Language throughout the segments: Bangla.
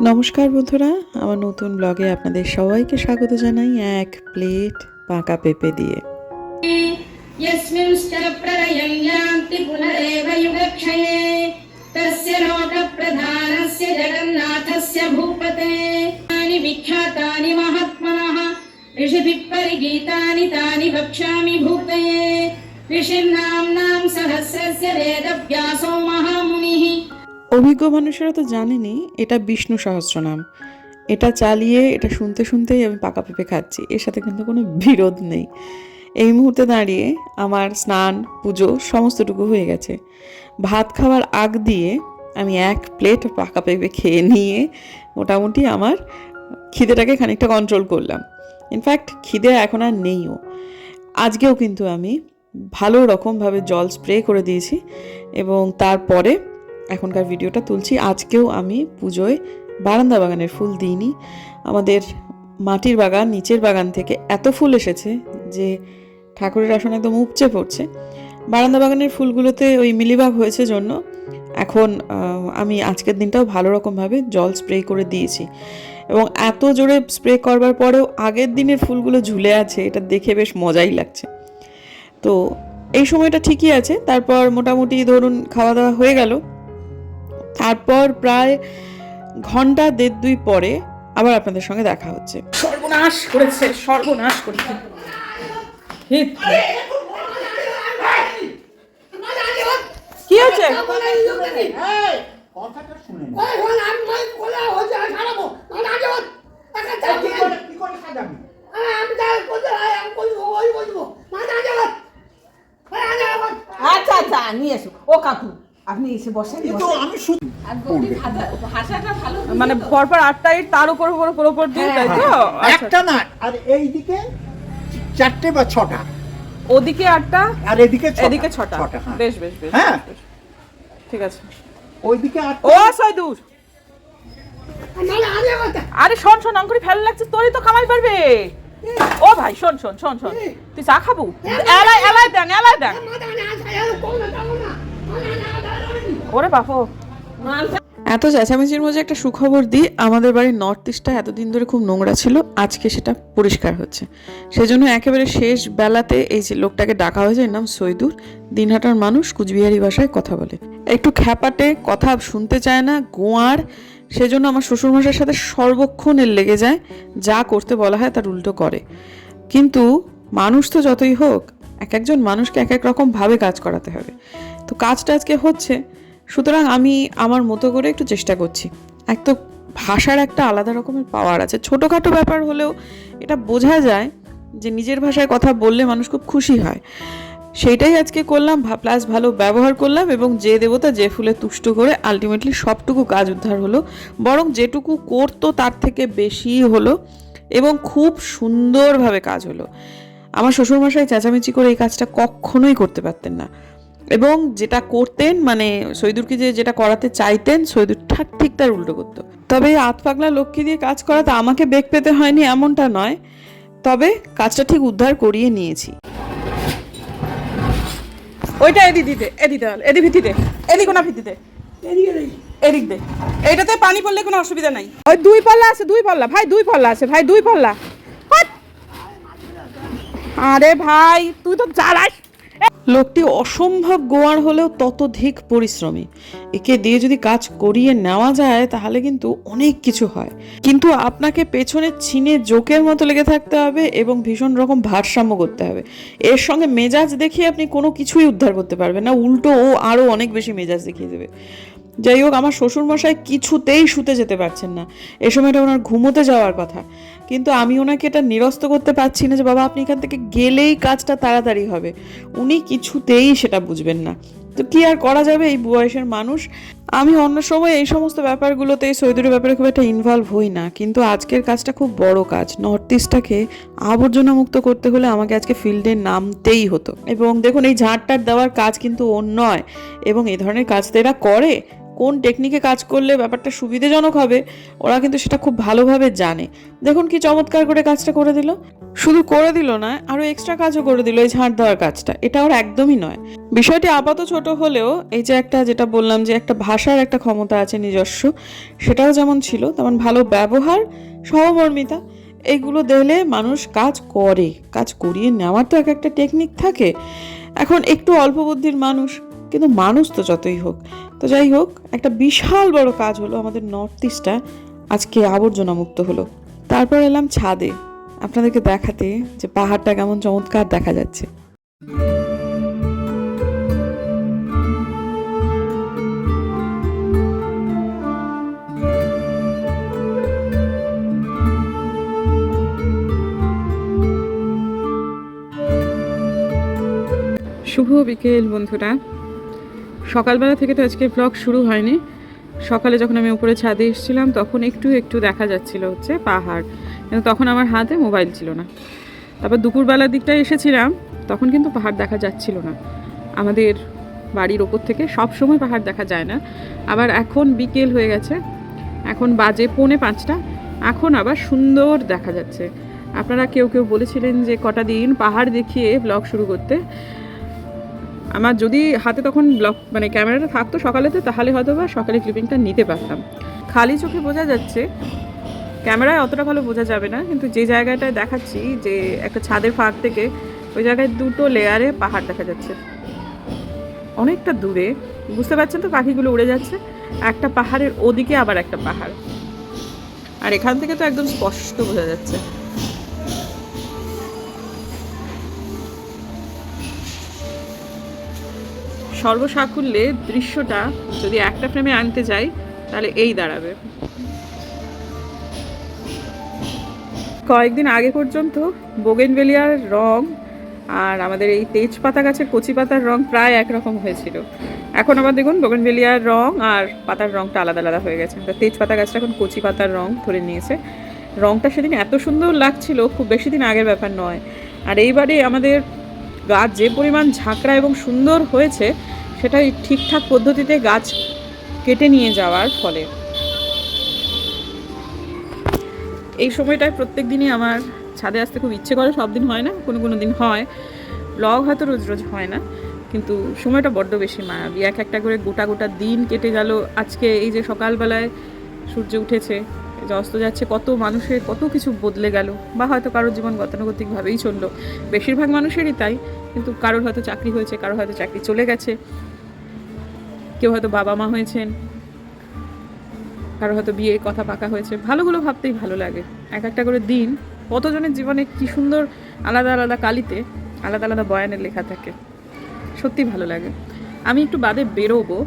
নমস্কার বন্ধুরা আমার নতুন ব্লগে আপনাদের সবাইকে স্বাগত জানাই এক প্লেট পাকা পেঁপে দিয়ে यस्मिंश्चरप्रलयं यान्ति पुनरेव युगक्षये तस्य लोकप्रधानस्य जगन्नाथस्य भूपते तानि विख्यातानि महात्मनः ऋषिभिः परिगीतानि तानि वक्ष्यामि भूतये ऋषिर्नाम्नां सहस्रस्य वेदव्यासो महामुनिः অভিজ্ঞ মানুষেরা তো জানেনি এটা বিষ্ণু সহস্রনাম। এটা চালিয়ে, এটা শুনতে শুনতেই আমি পাকা পেঁপে খাচ্ছি, এর সাথে কিন্তু কোনো বিরোধ নেই। এই মুহূর্তে দাঁড়িয়ে আমার স্নান, পুজো সমস্তটুকু হয়ে গেছে। ভাত খাওয়ার আগ দিয়ে আমি এক প্লেট পাকা পেঁপে খেয়ে নিয়ে মোটামুটি আমার খিদেটাকে খানিকটা কন্ট্রোল করলাম। ইনফ্যাক্ট খিদে এখন আর নেইও। আজকেও কিন্তু আমি ভালো রকমভাবে জল স্প্রে করে দিয়েছি এবং তারপরে এখনকার ভিডিওটা তুলছি। আজকেও আমি পুজোয় বারান্দা বাগানের ফুল দিইনি। আমাদের মাটির বাগান, নিচের বাগান থেকে এত ফুল এসেছে যে ঠাকুরের আসন একদম উপচে পড়ছে। বারান্দা বাগানের ফুলগুলোতে ওই মিলিবাগ হয়েছে জন্য এখন আমি আজকের দিনটাও ভালো রকমভাবে জল স্প্রে করে দিয়েছি। এবং এত জোরে স্প্রে করবার পরেও আগের দিনের ফুলগুলো ঝুলে আছে, এটা দেখে বেশ মজাই লাগছে। তো এই সময়টা ঠিকই আছে। তারপর মোটামুটি ধরুন খাওয়া দাওয়া হয়ে গেল। তারপর প্রায় ঘণ্টা দেড় দুই পরে আবার আপনাদের সঙ্গে দেখা হচ্ছে। সর্বনাশ করেছে সর্বনাশ করেছে। কি হয়েছে? আচ্ছা আচ্ছা নিয়ে এসো। ও কাকু। আপনি এসে বসেন কিন্তু মানে পরপর আটটা তার উপর উপর উপর উপর দিয়ে তাই তো? আচ্ছা একটা না আর এইদিকে চারটে বা ছটা। ওদিকে আটটা আর এদিকে। এদিকে ছটা। হ্যাঁ। বেশ বেশ বেশ হ্যাঁ। বেশ। ঠিক আছে। ওইদিকে আটটা। ও সয়দুর আরে শোন শোন অঙ্কুরি ফেল লাগছে তোরই তো কামাই পারবে ও ভাই শোন শোন শোন শোন। তুই চা খাব? এলাই এলাই দেন এলাই দেন মাথা না ছাড়া কোন না যাব না মানে না না ওরে এত চেঁচামেচির মধ্যে একটা সুখবর দিই, আমাদের বাড়ির নর্থ ইস্টটা এতদিন ধরে খুব নোংরা ছিল, আজকে সেটা পরিষ্কার হচ্ছে। সেজন্য একেবারে শেষ বেলাতে এই যে লোকটাকে ডাকা হয়েছে, এর নাম সৈদুর। দিনহাটার মানুষ কুচবিহারি ভাষায় কথা বলে। একটু খ্যাপাটে কথা শুনতে চায় না, গোয়ার। সেজন্য আমার শ্বশুরমশাইয়ের সাথে সর্বক্ষণ এর লেগে যায়, যা করতে বলা হয় তার উল্টো করে। কিন্তু মানুষ তো যতই হোক, এক একজন মানুষকে এক এক রকম ভাবে কাজ করাতে হবে। তো কাজটা আজকে হচ্ছে সুতরাং আমি আমার মতো করে একটু চেষ্টা করছি। এক তো ভাষার একটা আলাদা রকমের পাওয়ার আছে। ছোটোখাটো ব্যাপার হলেও এটা বোঝা যায় যে নিজের ভাষায় কথা বললে মানুষ খুব খুশি হয়। সেইটাই আজকে করলাম প্লাস ভালো ব্যবহার করলাম এবং যে দেবতা যে ফুলে তুষ্ট করে আলটিমেটলি সবটুকু কাজ উদ্ধার হলো, বরং যেটুকু করতো তার থেকে বেশি হলো এবং খুব সুন্দরভাবে কাজ হলো। আমার শ্বশুরমশাই চেঁচামেচি করে এই কাজটা কখনোই করতে পারতেন না। এবং যেটা করতেন মানে সৈদুরকে যে যেটা করাতে চাইতেন সৈদুর ঠাক ঠিক তার উল্টো করতো। তবে আত পাগলা লক্ষ্মী দিয়ে কাজ করাতে আমাকে বেগ পেতে হয়নি এমনটা নয়। তবে কাজটা ঠিক উদ্ধার করিয়ে নিয়েছি। ওইটা এদিক দিতে এদি দে এদিক ভিত্তিতে এদিক কোনা ভিত্তিতে। এদিক দে। এইটাতে পানি পড়লে কোনো অসুবিধা নাই। ওই দুই পাল্লা আছে দুই পাল্লা। ভাই দুই পাল্লা আছে ভাই দুই পাল্লা। আরে ভাই তুই তো জ্বালাস। লোকটি অসম্ভব গোয়ার হলেও ততধিক পরিশ্রমী। একে দিয়ে যদি কাজ করিয়ে নেওয়া যায়, তাহলে কিন্তু অনেক কিছু হয়। কিন্তু আপনাকে পেছনে ছিনে জোকের মতো লেগে থাকতে হবে এবং ভীষণ রকম ভারসাম্য করতে হবে। এর সঙ্গে মেজাজ দেখিয়ে আপনি কোনো কিছুই উদ্ধার করতে পারবেন না। উল্টো ও আরও অনেক বেশি মেজাজ দেখিয়ে দেবে। যাই হোক, আমার শ্বশুরমশাই কিছুতেই শুতে যেতে পারছেন না। এ সময়টা ওনার ঘুমোতে যাওয়ার কথা। কিন্তু আমি ওনাকে এটা নিরস্ত করতে পারছি না যে, বাবা, আপনি এখান থেকে গেলেই কাজটা তাড়াতাড়ি হবে। উনি কিছুতেই সেটা বুঝবেন না। তো কি আর করা যাবে এই বয়সের মানুষ? আমি অন্য সময় এই সমস্ত ব্যাপারগুলোতে, এই সৈদুরের ব্যাপারে খুব একটা ইনভলভ হই না। কিন্তু আজকের কাজটা খুব বড় কাজ। নর্থ ইস্টটাকে আবর্জনা মুক্ত করতে হলে আমাকে আজকে ফিল্ডে নামতেই হতো। এবং দেখুন, এই ঝাড়টার দেওয়ার কাজ কিন্তু ওর নয়। এবং এই ধরনের কাজ তো এরা করে। কোন টেকনিকে কাজ করলে ব্যাপারটা সুবিধাজনক হবে, ওরা কিন্তু সেটা খুব ভালোভাবে জানে। দেখুন কি চমৎকার করে কাজটা করে দিল। শুধু করে দিল না, আরও এক্সট্রা কাজও করে দিল এই ঝাঁট দেওয়ার কাজটা। এটা ওর একদমই নয়। বিষয়টি আপাত ছোট হলেও এই যে একটা যেটা বললাম যে একটা ভাষার একটা ক্ষমতা আছে নিজস্ব, সেটাও যেমন ছিল, তেমন ভালো ব্যবহার, সহমর্মিতা এইগুলো দিলে মানুষ কাজ করে, কাজ করিয়ে নেওয়ার তো এক একটা টেকনিক থাকে। এখন একটু অল্প বুদ্ধির মানুষ, কিন্তু মানুষ তো যতই হোক তো যাই হোক, একটা বিশাল বড় কাজ হলো আমাদের নর্থ ইস্টটা আজকে আবর্জনা মুক্ত হলো। তারপর এলাম ছাদে। আপনাদেরকে দেখাতে যে পাহাড়টা কেমন চমৎকার দেখা যাচ্ছে। শুভ বিকেল বন্ধুরা। সকালবেলা থেকে তো আজকে ব্লগ শুরু হয়নি। সকালে যখন আমি উপরে ছাদে এসেছিলাম, তখন একটু একটু দেখা যাচ্ছিল হচ্ছে পাহাড়। কিন্তু তখন আমার হাতে মোবাইল ছিল না। তারপর দুপুরবেলার দিকটায় এসেছিলাম, তখন কিন্তু পাহাড় দেখা যাচ্ছিল না। আমাদের বাড়ির ওপর থেকে সব সময় পাহাড় দেখা যায় না। আবার এখন বিকেল হয়ে গেছে, এখন বাজে পৌনে পাঁচটা। এখন আবার সুন্দর দেখা যাচ্ছে। আপনারা কেউ কেউ বলেছিলেন যে কটা দিন পাহাড় দেখিয়ে ব্লগ শুরু করতে। আমার যদি হাতে তখন ব্লক মানে ক্যামেরাটা থাকতো সকালেতে, তাহলে হয়তো বা সকালে ক্লিপিংটা নিতে পারতাম। খালি চোখে বোঝা যাচ্ছে ক্যামেরায় অতটা ভালো বোঝা যাবে না, কিন্তু যে জায়গাটায় দেখাচ্ছি, যে একটা ছাদের ফাঁক থেকে, ওই জায়গায় দুটো লেয়ারে পাহাড় দেখা যাচ্ছে। অনেকটা দূরে, বুঝতে পারছেন তো পাখিগুলো উড়ে যাচ্ছে? একটা পাহাড়ের ওদিকে আবার একটা পাহাড়। আর এখান থেকে তো একদম স্পষ্ট বোঝা যাচ্ছে। সর্বসাকুল্যে দৃশ্যটা যদি একটা ফ্রেমে আনতে যাই, তাহলে এই দাঁড়াবে। কয়েকদিন আগে পর্যন্ত বোগেনভেলিয়ার রং আর আমাদের এই তেজপাতা গাছের কচি পাতার রং প্রায় একরকম হয়েছিল। এখন আবার দেখুন বোগেনভেলিয়ার রং আর পাতার রংটা আলাদা আলাদা হয়ে গেছে। তো তেজপাতা গাছটা এখন কচি পাতার রং ধরে নিয়েছে। রংটা সেদিন এত সুন্দর লাগছিল, খুব বেশি দিন আগের ব্যাপার নয়। আর এইবারে আমাদের গাছ যে পরিমাণ ঝাঁকড়া এবং সুন্দর হয়েছে, সেটাই ঠিকঠাক পদ্ধতিতে গাছ কেটে নিয়ে যাওয়ার ফলে। এই সময়টায় প্রত্যেক দিনই আমার ছাদে আসতে খুব ইচ্ছে করে, সব দিন হয় না, কোনো কোনো দিন হয়। ব্লগ হয়তো রোজ রোজ হয় না, কিন্তু সময়টা বড্ড বেশি মায়াবী। এক একটা করে গোটা গোটা দিন কেটে গেল। আজকে এই যে সকালবেলায় সূর্য উঠেছে যে অস্ত যাচ্ছে, কত মানুষের, কত কিছু বদলে গেল। বা হয়তো কারোর জীবন গতানুগতিকভাবেই চলল। বেশিরভাগ মানুষেরই তাই, কিন্তু কারোর হয়তো চাকরি হয়েছে, কারোর হয়তো চাকরি চলে গেছে। কেউ হয়তো বাবা মা হয়েছেন কারও হয়তো বিয়ে কথা পাকা হয়েছে। ভালোগুলো ভাবতেই ভালো লাগে। এক একটা করে দিন, কতজনের জীবনে কি সুন্দর আলাদা আলাদা কালিতে, আলাদা আলাদা বয়ানের লেখা থাকে। সত্যি ভালো লাগে। আমি একটু বাদে বেরোবো।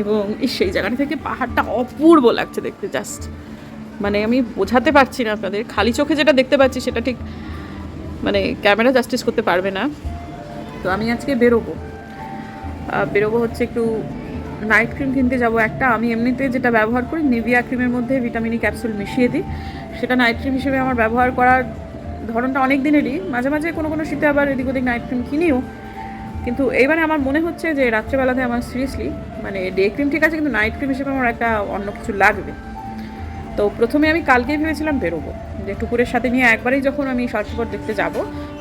এবং সেই জায়গাটা থেকে পাহাড়টা অপূর্ব লাগছে দেখতে জাস্ট মানে আমি বোঝাতে পারছি না আপনাদের, খালি চোখে যেটা দেখতে পাচ্ছি সেটা ঠিক মানে ক্যামেরা জাস্টিস করতে পারবে না। তো আমি আজকে বেরোবো। বেরোবো হচ্ছে একটু নাইট ক্রিম কিনতে যাব একটা। আমি এমনিতে যেটা ব্যবহার করি নিভিয়া ক্রিমের মধ্যে ভিটামিনি ক্যাপসুল মিশিয়ে দিই। সেটা নাইট ক্রিম হিসেবে আমার ব্যবহার করার ধরনটা অনেক দিনেরই মাঝে মাঝে কোনো কোনো শীতে আবার এদিক ওদিক নাইট ক্রিম কিনিও। কিন্তু এইবারে আমার মনে হচ্ছে যে রাত্রেবেলাতে আমার সিরিয়াসলি মানে ডে ক্রিম ঠিক আছে, কিন্তু নাইট ক্রিম হিসেবে আমার একটা অন্য কিছু লাগবে। তো প্রথমে আমি কালকেই ভেবেছিলাম বেরোবো। যে টুকুরের সাথে নিয়ে একবারেই যখন আমি শর্টপট দেখতে যাব,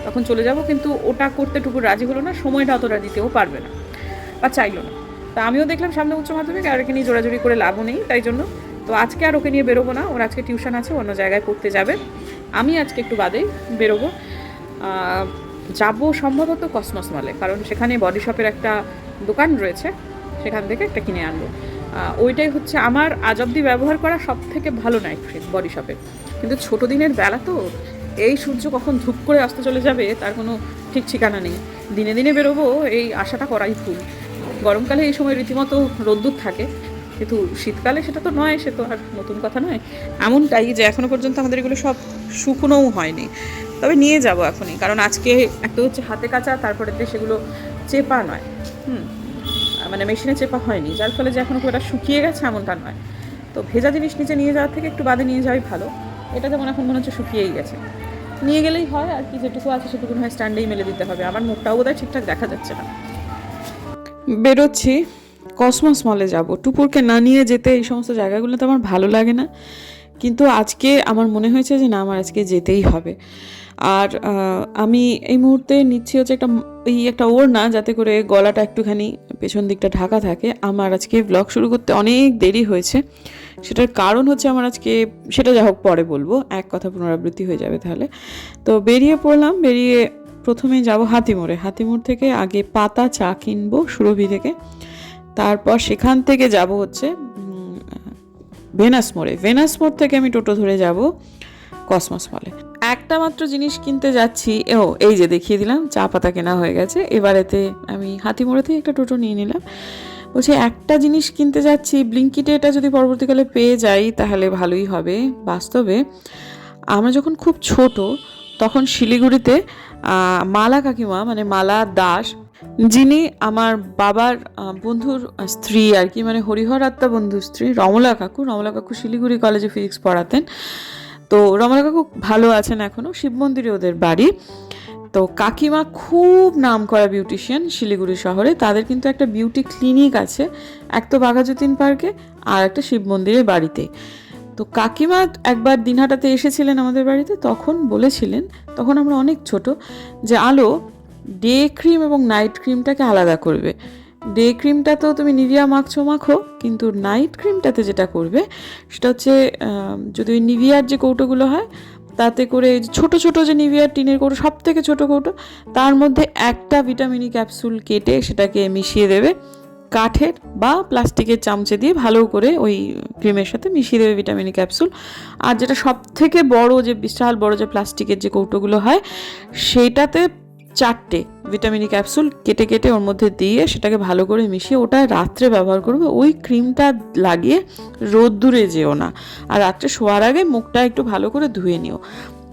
তখন চলে যাব, কিন্তু ওটা করতে টুকুর রাজি হলো না, সময়টা অতটা দিতেও পারবে না বা চাইলো না। তা আমিও দেখলাম সামনে উচ্চ মাধ্যমিক, আর ওকে নিয়ে জোরাজুরি করে লাভও নেই, তাই জন্য। তো আজকে আর ওকে নিয়ে বেরোবো না, ওর আজকে টিউশন আছে অন্য জায়গায় পড়তে যাবে। আমি আজকে একটু বাদেই বেরোবো। যাব সম্ভবত কসমস মলে, কারণ সেখানে বডি শপের একটা দোকান রয়েছে। সেখান থেকে একটা কিনে আনব। ওইটাই হচ্ছে আমার আজ অব্দি ব্যবহার করা সব থেকে ভালো নাইট ক্রিম বডি শপের কিন্তু ছোটো দিনের বেলা তো এই সূর্য কখন ধূপ করে আসতে চলে যাবে তার কোনো ঠিক ঠিকানা নেই। দিনে দিনে বেরোবো, এই আশাটা করাই ভুল। গরমকালে এই সময় রীতিমতো রোদ্দুর থাকে। কিন্তু শীতকালে সেটা তো নয়, সে তো আর নতুন কথা নয়। এমনটাই যে এখনও পর্যন্ত আমাদের এগুলো সব শুকনোও হয়নি। তবে নিয়ে যাব এখনই, কারণ আজকে একটা হচ্ছে হাতে কাঁচা তারপরে সেগুলো চেপা নয়। হুম। মানে মেশিনে চেপা হয়নি, যার ফলে যে এখনও খুব একটা শুকিয়ে গেছে এমনটা নয়। তো ভেজা জিনিস নিচে নিয়ে যাওয়ার থেকে একটু বাদে নিয়ে যাওয়াই ভালো। এটা যেমন এখন মনে হচ্ছে শুকিয়েই গেছে। নিয়ে গেলেই হয় আর কি যেটুকু আছে সেটুকু হয় স্ট্যান্ডেই মেলে দিতে হবে। আমার মুখটাও বোধহয় ঠিকঠাক দেখা যাচ্ছে না। বেরোচ্ছি, কসমস মলে যাব। টুপুরকে না নিয়ে যেতে এই সমস্ত জায়গাগুলোতে আমার ভালো লাগে না। কিন্তু আজকে আমার মনে হয়েছে যে না, আমার আজকে যেতেই হবে। আর আমি এই মুহূর্তে নিচ্ছি হচ্ছে একটা এই একটা ওড়না যাতে করে গলাটা একটুখানি পেছন দিকটা ঢাকা থাকে। আমার আজকে ব্লগ শুরু করতে অনেক দেরি হয়েছে। সেটার কারণ হচ্ছে আমার আজকে, সেটা যা হোক পরে বলব। এক কথা পুনরাবৃত্তি হয়ে যাবে তাহলে। তো বেরিয়ে পড়লাম, বেরিয়ে প্রথমে যাব হাতিমোড়ে। হাতিমোড় থেকে আগে পাতা চা কিনবো সুরভি থেকে। তারপর সেখান থেকে যাব হচ্ছে ভেনাস মোড়ে। ভেনাস মোড় থেকে আমি টোটো ধরে যাব। কসমস মলে একটা মাত্র জিনিস কিনতে যাচ্ছি, ও, এই যে দেখিয়ে দিলাম, চা পাতা কেনা হয়ে গেছে। এবারেতে আমি হাতিমোড়ে থেকে একটা টোটো নিয়ে নিলাম। বলছি, একটা জিনিস কিনতে যাচ্ছি ব্লিঙ্কিটে এটা যদি পরবর্তীকালে পেয়ে যাই, তাহলে ভালোই হবে। বাস্তবে, আমরা যখন খুব ছোট, তখন শিলিগুড়িতে মালা কাকিমা মানে মালা দাস, যিনি আমার বাবার বন্ধুর স্ত্রী আর কি মানে হরিহর আত্মা বন্ধুর স্ত্রী, রমলা কাকু রমলা কাকু শিলিগুড়ি কলেজে ফিজিক্স পড়াতেন। তো রমলা কাকু ভালো আছেন এখনও শিব মন্দিরে ওদের বাড়ি। তো কাকিমা খুব নাম করা বিউটিশিয়ান শিলিগুড়ি শহরে, তাদের কিন্তু একটা বিউটি ক্লিনিক আছে, এক তো বাঘাযতীন পার্কে আর একটা শিব মন্দিরের বাড়িতে। তো কাকিমা একবার দিনহাটাতে এসেছিলেন আমাদের বাড়িতে, তখন বলেছিলেন, তখন আমরা অনেক ছোট, যে আলো ডে ক্রিম এবং নাইট ক্রিমটাকে আলাদা করবে। ডে ক্রিমটা তো তুমি নিভিয়া মাখছো, মাখো, কিন্তু নাইট ক্রিমটাতে যেটা করবে, সেটা হচ্ছে যদি ওই নিভিয়ার যে কৌটোগুলো হয়, তাতে করে ছোট ছোট যে নিভিয়ার টিনের কৌটো সব থেকে ছোটো কৌটো, তার মধ্যে একটা ভিটামিনি ক্যাপসুল কেটে সেটাকে মিশিয়ে দেবে, কাঠের বা প্লাস্টিকের চামচে দিয়ে ভালো করে ওই ক্রিমের সাথে মিশিয়ে দেবে ভিটামিনি ক্যাপসুল আর যেটা সব থেকে বড় যে, বিশাল বড় যে প্লাস্টিকের যে কৌটোগুলো হয়, সেইটাতে চারটে ভিটামিন ক্যাপসুল কেটে কেটে ওর মধ্যে দিয়ে সেটাকে ভালো করে মিশিয়ে ওটা রাত্রে ব্যবহার করবে। ওই ক্রিমটা লাগিয়ে রোদ্দুরে যেও না। আর রাত্রে শোয়ার আগে মুখটা একটু ভালো করে ধুয়ে নিও।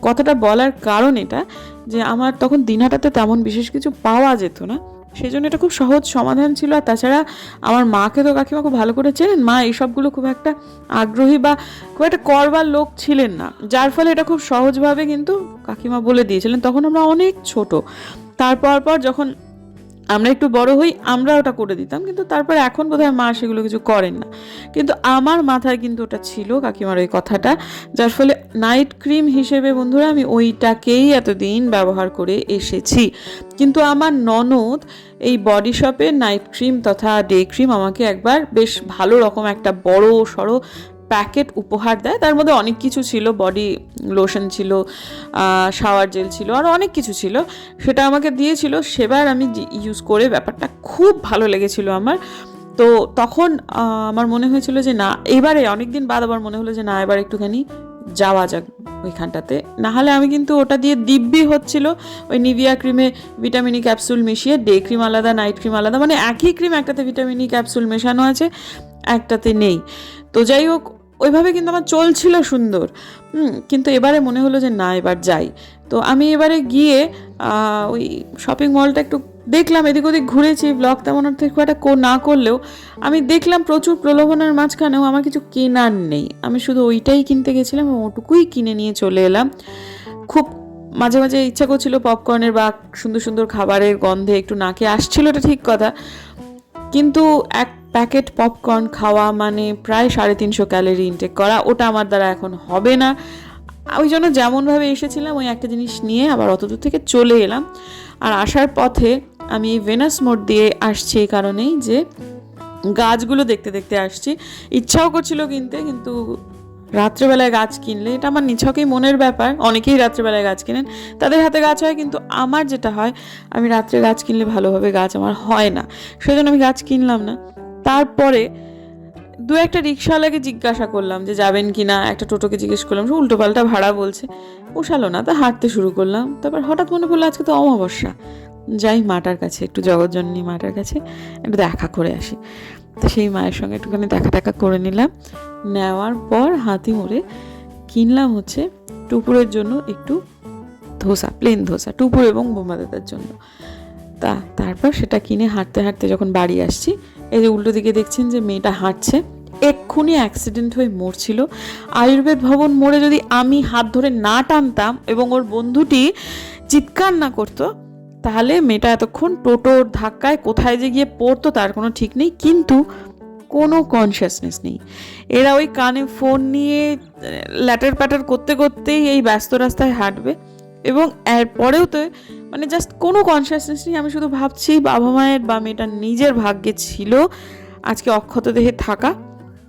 কথাটা বলার কারণ এটা যে আমার তখন দিনহাটাতে তেমন বিশেষ কিছু পাওয়া যেত না। সেই জন্য এটা খুব সহজ সমাধান ছিল। আর তাছাড়া আমার মাকে তো কাকিমা খুব ভালো করে চেনেন। মা এইসবগুলো খুব একটা আগ্রহী বা খুব একটা করবার লোক ছিলেন না। যার ফলে এটা খুব সহজভাবে কিন্তু কাকিমা বলে দিয়েছিলেন। তখন আমরা অনেক ছোট। তারপর পর যখন আমরা একটু বড় হই, আমরা ওটা করে দিতাম, কিন্তু তারপর এখন বোধহয় মা সেগুলো কিছু করেন না। কিন্তু আমার মাথায় কিন্তু ওটা ছিল, কাকিমার ওই কথাটা, যার ফলে নাইট ক্রিম হিসেবে বন্ধুরা আমি ওইটাকেই এতদিন ব্যবহার করে এসেছি। কিন্তু আমার ননদ এই বডি শপের নাইট ক্রিম তথা ডে ক্রিম আমাকে একবার বেশ ভালো রকম একটা বড় সড়ো প্যাকেট উপহার দেয়। তার মধ্যে অনেক কিছু ছিল বডি লোশন ছিল শাওয়ার জেল ছিল, আর অনেক কিছু ছিল। সেটা আমাকে দিয়েছিল। সেবার আমি ইউজ করে ব্যাপারটা খুব ভালো লেগেছিল আমার। তো তখন আমার মনে হয়েছিল যে না, এবারে অনেক দিন বাদ আবার মনে হলো যে না, এবার একটুখানি যাওয়া যাক ওইখানটাতে। নাহলে আমি কিন্তু ওটা দিয়ে দিব্যি হচ্ছিল। ওই নিভিয়া ক্রিমে ভিটামিনি ক্যাপসুল মিশিয়ে ডে ক্রিম আলাদা নাইট ক্রিম আলাদা মানে একই ক্রিম একটাতে ভিটামিনি ক্যাপসুল মেশানো আছে, একটাতে নেই। তো যাই হোক ওইভাবে কিন্তু আমার চলছিল সুন্দর। কিন্তু এবারে মনে হলো যে না, এবার যাই। তো আমি এবারে গিয়ে ওই শপিং মলটা একটু দেখলাম, এদিক ওদিক ঘুরেছি ব্লগ তেমন অর্থে খুব একটা কো- না করলেও আমি দেখলাম প্রচুর প্রলোভনের মাঝখানেও আমার কিছু কেনার নেই। আমি শুধু ওইটাই কিনতে গেছিলাম এবং ওটুকুই কিনে নিয়ে চলে এলাম। খুব মাঝে মাঝে ইচ্ছা করছিল পপকর্নের বা সুন্দর সুন্দর খাবারের গন্ধে একটু নাকে আসছিল, এটা ঠিক কথা। কিন্তু এক প্যাকেট পপকর্ন খাওয়া মানে প্রায় সাড়ে তিনশো ক্যালোরি ইনটেক করা। ওটা আমার দ্বারা এখন হবে না। ওই জন্য যেমনভাবে এসেছিলাম, ওই একটা জিনিস নিয়ে আবার অত দূর থেকে চলে এলাম। আর আসার পথে আমি ভেনাস মোড় দিয়ে আসছি এই কারণেই যে গাছগুলো দেখতে দেখতে আসছি। ইচ্ছাও করছিল কিনতে, কিন্তু রাত্রেবেলায় গাছ কিনলে এটা আমার নিছকই মনের ব্যাপার। অনেকেই রাত্রেবেলায় গাছ কিনেন, তাদের হাতে গাছ হয়, কিন্তু আমার যেটা হয়, আমি রাত্রে গাছ কিনলে ভালোভাবে গাছ আমার হয় না। সেজন্য আমি গাছ কিনলাম না। তারপরে দু একটা রিক্সাওয়ালাকে জিজ্ঞাসা করলাম যে যাবেন কি না? একটা টোটোকে জিজ্ঞেস করলাম, সে উল্টোপাল্টা ভাড়া বলছে। পোষালো না, তা হাঁটতে শুরু করলাম। তারপর হঠাৎ মনে পড়ল আজকে তো অমাবস্যা। যাই মাটার কাছে, একটু জগৎজননী মাটার কাছে, একটু দেখা করে আসি। তো সেই মায়ের সঙ্গে একটুখানি দেখা টাকা করে নিলাম। নেওয়ার পর হাতি মোড়ে কিনলাম হচ্ছে টুপুরের জন্য একটু ধোসা প্লেন ধোসা, টুপুর এবং বোমাদাদার জন্য। তা তারপর সেটা কিনে হাঁটতে হাঁটতে যখন বাড়ি আসছি এই যে উল্টো দিকে দেখছেন যে মেয়েটা হাঁটছে। এক্ষুনি অ্যাক্সিডেন্ট হয়ে মরছিল। আয়ুর্বেদ ভবন মোড়ে যদি আমি হাত ধরে না টানতাম এবং ওর বন্ধুটি চিৎকার না করতো, তাহলে মেয়েটা এতক্ষণ টোটোর ধাক্কায় কোথায় যে গিয়ে পড়তো তার কোনো ঠিক নেই, কিন্তু কোনো কনসিয়াসনেস নেই। এরা ওই কানে ফোন নিয়ে ল্যাটার প্যাটার করতে করতেই এই ব্যস্ত রাস্তায় হাঁটবে এবং এরপরেও তো মানে জাস্ট কোনো কনসিয়াসনেস নেই, আমি শুধু ভাবছি বাবা মায়ের বা মেয়েটার নিজের ভাগ্যে ছিল, আজকে অক্ষত দেহে থাকা,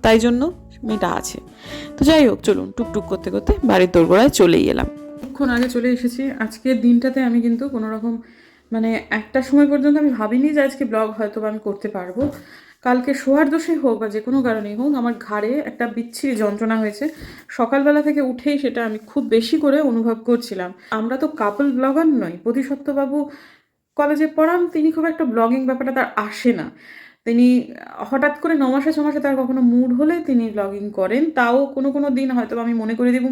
তাই জন্য মেয়েটা আছে। তো যাই হোক, চলুন টুকটুক করতে করতে বাড়ির দোরগোড়ায় চলেই এলাম। কিছুক্ষণ আগে চলে এসেছি। আজকের দিনটাতে আমি কিন্তু কোনো রকম মানে একটা সময় পর্যন্ত আমি ভাবিনি যে আজকে ব্লগ হয়তো আমি করতে পারব। কালকে শোয়ার দোষেই হোক বা যে কোনো কারণেই হোক, আমার ঘাড়ে একটা বিচ্ছিরি যন্ত্রণা হয়েছে। সকালবেলা থেকে উঠেই সেটা আমি খুব বেশি করে অনুভব করছিলাম। আমরা তো কাপল ব্লগার নই। প্রতিসত্ত্ববাবু কলেজে পড়ান, তিনি খুব একটা ব্লগিং ব্যাপারটা তার আসে না। তিনি হঠাৎ করে ন মাসে তার কখনো মুড হলে তিনি ব্লগিং করেন। তাও কোনো কোনো দিন হয়তো আমি মনে করে দিব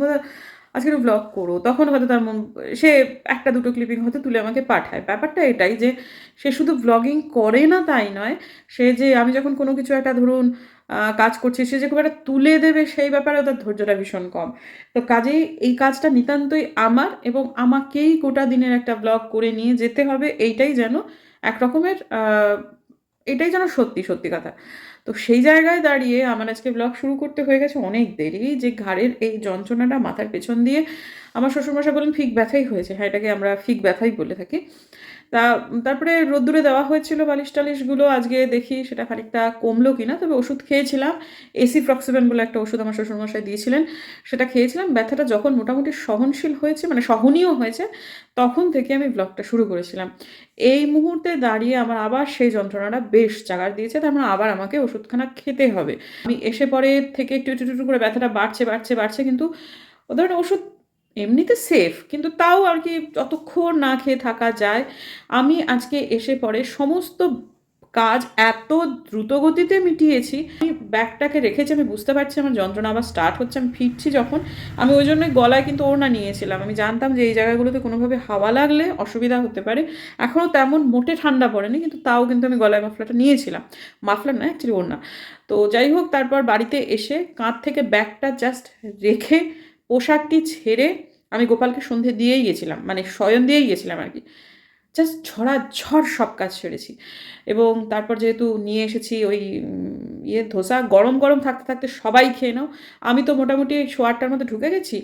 আজকে একটু ব্লগ করো, তখন হয়তো তার মন, সে একটা দুটো ক্লিপিং হয়তো তুলে আমাকে পাঠায়। ব্যাপারটা এটাই যে, সে শুধু ব্লগিং করে না তাই নয়, সে যে, আমি যখন কোনো কিছু একটা ধরুন কাজ করছি, সে যে খুব একটা তুলে দেবে, সেই ব্যাপারে তার ধৈর্যটা ভীষণ কম। তো কাজেই এই কাজটা নিতান্তই আমার এবং আমাকেই গোটা দিনের একটা ব্লগ করে নিয়ে যেতে হবে, এইটাই যেন এক রকমের এটাই যেন সত্যি সত্যি কথা। তো সেই জায়গায় দাঁড়িয়ে আমার আজকে ব্লগ শুরু করতে হয়ে গেছে অনেক দেরি। যে ঘাড়ের এই যন্ত্রণাটা মাথার পেছন দিয়ে আমার শ্বশুরমশাই বলেন ফিক ব্যথাই হয়েছে। হ্যাঁ এটাকে আমরা ফিক ব্যথাই বলে থাকি। তা, তারপরে রোদ্দুরে দেওয়া হয়েছিল বালিশ টালিশগুলো, আজকে দেখি সেটা খানিকটা কমলো কিনা, তবে ওষুধ খেয়েছিলাম, এসি ফ্রক্সিবেন বলে একটা ওষুধ আমার শ্বশুরমশাই দিয়েছিলেন, সেটা খেয়েছিলাম, ব্যথাটা যখন মোটামুটি সহনশীল হয়েছে মানে সহনীয় হয়েছে, তখন থেকে আমি ব্লগটা শুরু করেছিলাম। এই মুহূর্তে দাঁড়িয়ে আমার আবার সেই যন্ত্রণাটা বেশ জাগার দিয়েছে, তার মানে আবার আমাকে ওষুধখানা খেতে হবে। আমি এসে পরে থেকে একটু একটু একটু করে ব্যথাটা বাড়ছে বাড়ছে বাড়ছে, কিন্তু ওদের ওষুধ এমনিতে সেফ কিন্তু তাও আর কি যতক্ষণ না খেয়ে থাকা যায়, আমি আজকে এসে পরে সমস্ত কাজ এত দ্রুত গতিতে মিটিয়েছি, আমি ব্যাগটাকে রেখেছি, আমি বুঝতে পারছি আমার যন্ত্রণা আবার স্টার্ট হচ্ছে, আমি ফিরছি যখন, আমি ওই জন্যই গলায় কিন্তু ওড়না নিয়েছিলাম, আমি জানতাম যে এই জায়গাগুলোতে কোনোভাবে হাওয়া লাগলে অসুবিধা হতে পারে, এখনও তেমন মোটে ঠান্ডা পড়েনি, কিন্তু তাও কিন্তু আমি গলায় মাফলাটা নিয়েছিলাম, মাফলার না অ্যাকচুয়ালি ওড়না, তো যাই হোক তারপর বাড়িতে এসে কাঁধ থেকে ব্যাগটা জাস্ট রেখে পোশাকটি ছেড়ে আমি গোপালকে সন্ধে দিয়েই গেছিলাম মানে শয়ন দিয়েই গেছিলাম আর কি। জাস্ট ঝড়া ঝড় সব কাজ সেরেছি। এবং তারপর যেহেতু নিয়ে এসেছি ওই ইয়ে ধোসা, গরম গরম থাকতে থাকতে সবাই খেয়ে নাও। আমি তো মোটামুটি শো আটটার মধ্যে ঢুকে গেছি,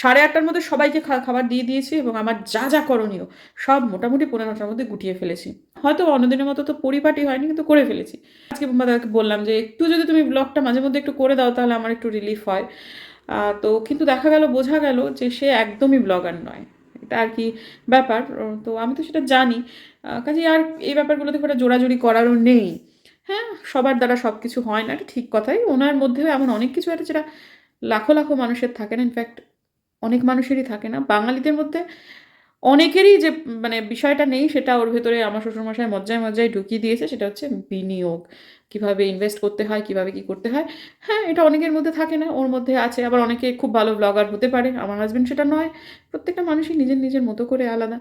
সাড়ে আটটার মধ্যে সবাইকে খাবার দিয়ে দিয়েছি এবং আমার যা যা করণীয় সব মোটামুটি পনেরোটার মধ্যে গুটিয়ে ফেলেছি। হয়তো অন্যদিনের মতো তো পরিপাটি হয়নি, কিন্তু করে ফেলেছি। আজকে দাদাকে বললাম যে, একটু যদি তুমি ব্লগটা মাঝে মধ্যে একটু করে দাও, তাহলে আমার একটু রিলিফ হয়। তো কিন্তু দেখা গেল, বোঝা গেল যে সে একদমই ব্লগার নয়। এটা আর কি ব্যাপার। তো আমি তো সেটা জানি। কাজেই আর এই ব্যাপারগুলোতে খুব জোরাজুরি করারও নেই। হ্যাঁ সবার দ্বারা সব কিছু হয় না, এটা ঠিক কথাই। ওনার মধ্যেও এমন অনেক কিছু আছে যেটা লাখো লাখো মানুষের থাকে না। ইনফ্যাক্ট অনেক মানুষেরই থাকে না। বাঙালিদের মধ্যে অনেকেরই যে মানে বিষয়টা নেই, সেটা ওর ভেতরে আমার শ্বশুরমশাই মজ্জায় মজ্জায় ঢুকিয়ে দিয়েছে, সেটা হচ্ছে বিনিয়োগ। কীভাবে ইনভেস্ট করতে হয়, কীভাবে কি করতে হয়। হ্যাঁ এটা অনেকের মধ্যে থাকে না, ওর মধ্যে আছে। আবার অনেকে খুব ভালো ব্লগার হতে পারে। আমার হাজব্যান্ড সেটা নয়। প্রত্যেকটা মানুষই নিজের নিজের মতো করে আলাদা।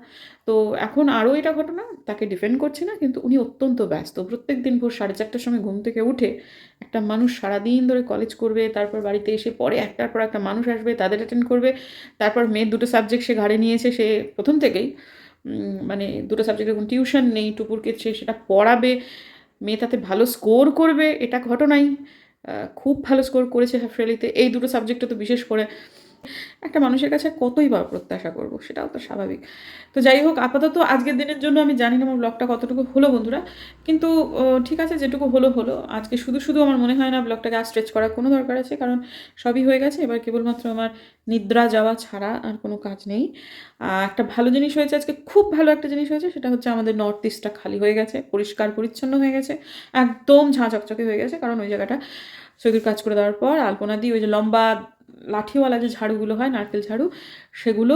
তো এখন আরও এটা ঘটনা, তাকে ডিফেন্ড করছি না, কিন্তু উনি অত্যন্ত ব্যস্ত। প্রত্যেক দিন ভোর সাড়ে চারটার সময় ঘুম থেকে উঠে একটা মানুষ সারাদিন ধরে কলেজ করবে, তারপর বাড়িতে এসে পরে একটার পর একটা মানুষ আসবে, তাদের অ্যাটেন্ড করবে। তারপর মেয়ের দুটো সাবজেক্ট সে ঘাড়ে নিয়েছে, সে প্রথম থেকেই। মানে দুটো সাবজেক্টের কোনো টিউশন নেই, টুপুরকে সে সেটা পড়াবে। মেয়ে তাতে ভালো স্কোর করবে, এটা ঘটনাই। খুব ভালো স্কোর করেছে হাফরেলিতে এই দুটো সাবজেক্টে তো বিশেষ করে একটা মানুষের কাছে কতই বা প্রত্যাশা করব সেটাও তো স্বাভাবিক। তো যাই হোক, আপাতত আজকের দিনের জন্য আমি জানি না আমার ব্লগটা কতটুকু হলো বন্ধুরা। কিন্তু ঠিক আছে, যেটুকু হলো হলো। আজকে শুধু শুধু আমার মনে হয় না ব্লগটাকে আর স্ট্রেচ করার কোনো দরকার আছে, কারণ সবই হয়ে গেছে। এবার কেবলমাত্র আমার নিদ্রা যাওয়া ছাড়া আর কোনো কাজ নেই। একটা ভালো জিনিস হয়েছে, আজকে খুব ভালো একটা জিনিস হয়েছে, সেটা হচ্ছে আমাদের নর্থ ইস্টটা খালি হয়ে গেছে, পরিষ্কার পরিচ্ছন্ন হয়ে গেছে, একদম ঝাঁ চকচকে হয়ে গেছে, কারণ ওই জায়গাটা সৈদুর কাজ করে দেওয়ার পর আলপনা দিয়ে ওই যে লম্বা লাঠিওয়ালা যে ঝাড়ুগুলো হয়, নারকেল ঝাড়ু, সেগুলো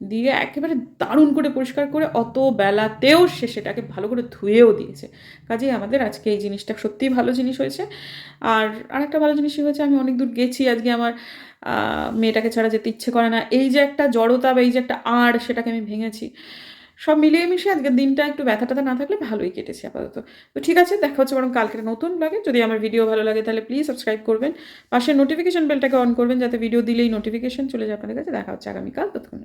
দিয়ে একেবারে দারুণ করে পরিষ্কার করে অত বেলাতেও সে সেটাকে ভালো করে ধুয়েও দিয়েছে। কাজেই আমাদের আজকে এই জিনিসটা সত্যিই ভালো জিনিস হয়েছে। আর আরেকটা ভালো জিনিসই হয়েছে, আমি অনেক দূর গেছি, আজকে আমার মেয়েটাকে ছাড়া যেতে ইচ্ছে করে না। এই যে একটা জড়তা বা এই যে একটা আড়, সেটাকে আমি ভেঙেছি। সব মিলিয়ে মিশিয়ে আজকের দিনটা একটু ব্যথা ট্যাথা না থাকলে ভালোই কেটেছে আপাতত। তো ঠিক আছে, দেখা হচ্ছে বরং কালকে নতুন লাগে যদি আমার ভিডিও ভালো লাগে তাহলে প্লিজ সাবস্ক্রাইব করবেন। পাশে নোটিফিকেশন বেলটাকে অন করবেন যাতে ভিডিও দিলেই নোটিফিকেশন চলে যায় আপনাদের কাছে। দেখা হচ্ছে আগামীকাল। ততক্ষণ।